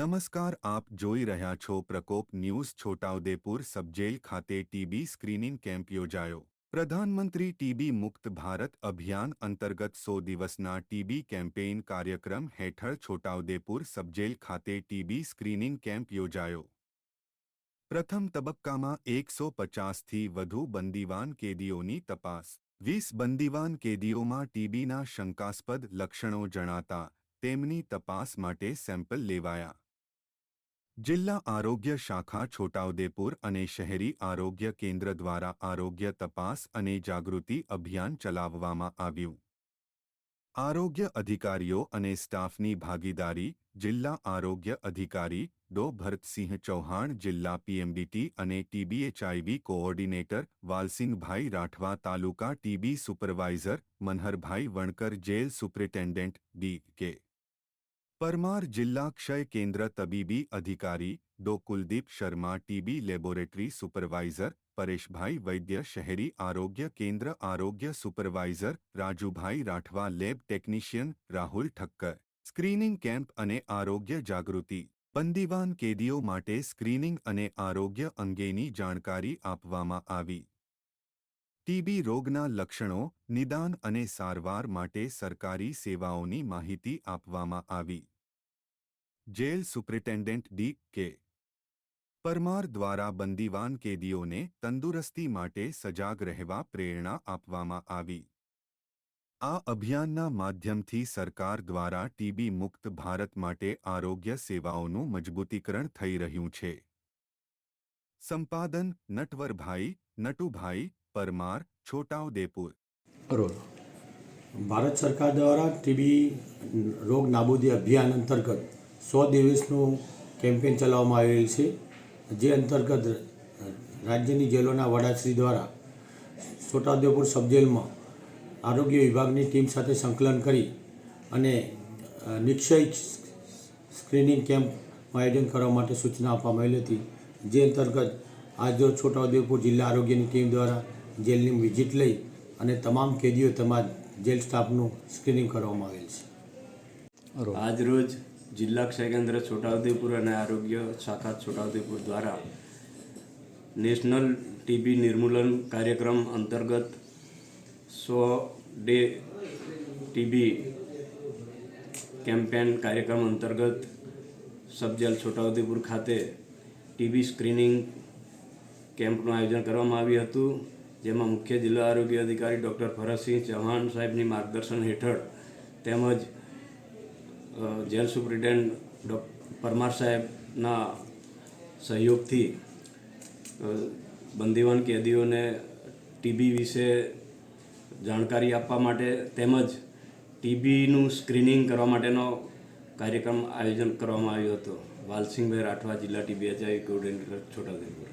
નમસ્કાર આપ જોઈ રહ્યા છો પ્રકોપ ન્યૂઝ છોટાઉદેપુર સબજેલ ખાતે ટીબી સ્ક્રીનિંગ કેમ્પ યોજાયો પ્રધાનમંત્રી ટીબી મુક્ત ભારત અભિયાન અંતર્ગત સો દિવસના ટીબી કેમ્પેઇન કાર્યક્રમ હેઠળ છોટાઉદેપુર સબજેલ ખાતે ટીબી સ્ક્રીનિંગ કેમ્પ યોજાયો પ્રથમ તબક્કામાં એકસો પચાસથી વધુ બંદીવાન કેદીઓની તપાસ વીસ બંદીવાન કેદીઓમાં ટીબીના શંકાસ્પદ લક્ષણો જણાતા તેમની તપાસ માટે સેમ્પલ લેવાયા જિલ્લા આરોગ્ય શાખા છોટાઉદેપુર અને શહેરી આરોગ્ય કેન્દ્ર દ્વારા આરોગ્ય તપાસ અને જાગૃતિ અભિયાન ચલાવવામાં આવ્યું. આરોગ્ય અધિકારીઓ અને સ્ટાફની ભાગીદારી જિલ્લા આરોગ્ય અધિકારી ડો. ભરતસિંહ ચૌહાણ, જિલ્લા પીએમડીટી અને TB HIV coordinator Valsinhbhai Rathwa, તાલુકા TB supervisor Manharbhai Vankar, jail superintendent D. K. Parmar જિલ્લા ક્ષય કેન્દ્ર તબીબી અધિકારી ડો. Kuldeep Sharma, TB laboratory supervisor Pareshbhai Vaidya, શહેરી આરોગ્ય કેન્દ્ર આરોગ્ય supervisor Rajubhai Rathwa, lab technician Rahul Thakkar. Screening camp અને આરોગ્ય જાગૃતિ. બંદીવાન કેદીઓ માટે સ્ક્રીનિંગ અને આરોગ્ય અંગેની જાણકારી આપવામાં આવી. ટીબી રોગના લક્ષણો, નિદાન અને સારવાર માટે સરકારી સેવાઓની માહિતી આપવામાં આવી. Jail superintendent D. K. Parmar દ્વારા બંદીવાન કેદીઓને તંદુરસ્તી માટે સજાગ રહેવા પ્રેરણા આપવામાં આવી. આ અભિયાનના માધ્યમથી સરકાર દ્વારા ટીબી મુક્ત ભારત માટે આરોગ્ય સેવાઓનું મજબૂતીકરણ થઈ રહ્યું છે. સંપાદન, નટવરભાઈ, નટુભાઈ પરમાર, છોટાઉદેપુર. ભારત સરકાર દ્વારા ટીબી રોગ નાબૂદી અભિયાન અંતર્ગત સો દિવસનું કેમ્પેન ચલાવવામાં આવેલ છે, જે અંતર્ગત રાજ્યની જેલોના વડાશ્રી દ્વારા છોટાઉદેપુર સબજેલમાં આરોગ્ય વિભાગની ટીમ સાથે સંકલન કરી અને નિશ્ચય સ્ક્રીનિંગ કેમ્પનું આયોજન કરવા માટે સૂચના આપવામાં આવેલી હતી, જે અંતર્ગત આજરોજ છોટાઉદેપુર જિલ્લા આરોગ્યની ટીમ દ્વારા જેલની વિઝિટ લઈ અને તમામ કેદીઓ તેમજ જેલ સ્ટાફનું સ્ક્રીનિંગ કરવામાં આવેલ છે. આજરોજ જિલ્લા ક્ષય કેન્દ્ર છોટાઉદેપુર અને આરોગ્ય શાખા છોટાઉદેપુર દ્વારા નેશનલ ટીબી નિર્મૂલન કાર્યક્રમ અંતર્ગત સો ડે ટીબી કેમ્પેન કાર્યક્રમ અંતર્ગત સબજેલ છોટાઉદેપુર ખાતે ટીબી સ્ક્રીનિંગ કેમ્પનું આયોજન કરવામાં આવ્યું હતું. જેમાં મુખ્ય જિલ્લા આરોગ્ય અધિકારી ડૉક્ટર ભરતસિંહ ચૌહાણ સાહેબની માર્ગદર્શન હેઠળ તેમજ જેલ સુપ્રિન્ટેન્ડ ડૉ પરમાર સાહેબના સહયોગથી બંદીવાન કેદીઓને ટીબી વિશે જાણકારી આપવા માટે તેમજ ટીબીનું સ્ક્રીનિંગ કરવા માટેનો કાર્યક્રમ આયોજન કરવામાં આવ્યો હતો. વાલસિંહભાઈ રાઠવા જિલ્લા ટીબી એચઆઈ કોર્ડિનેટર છોટાઉદેપુર.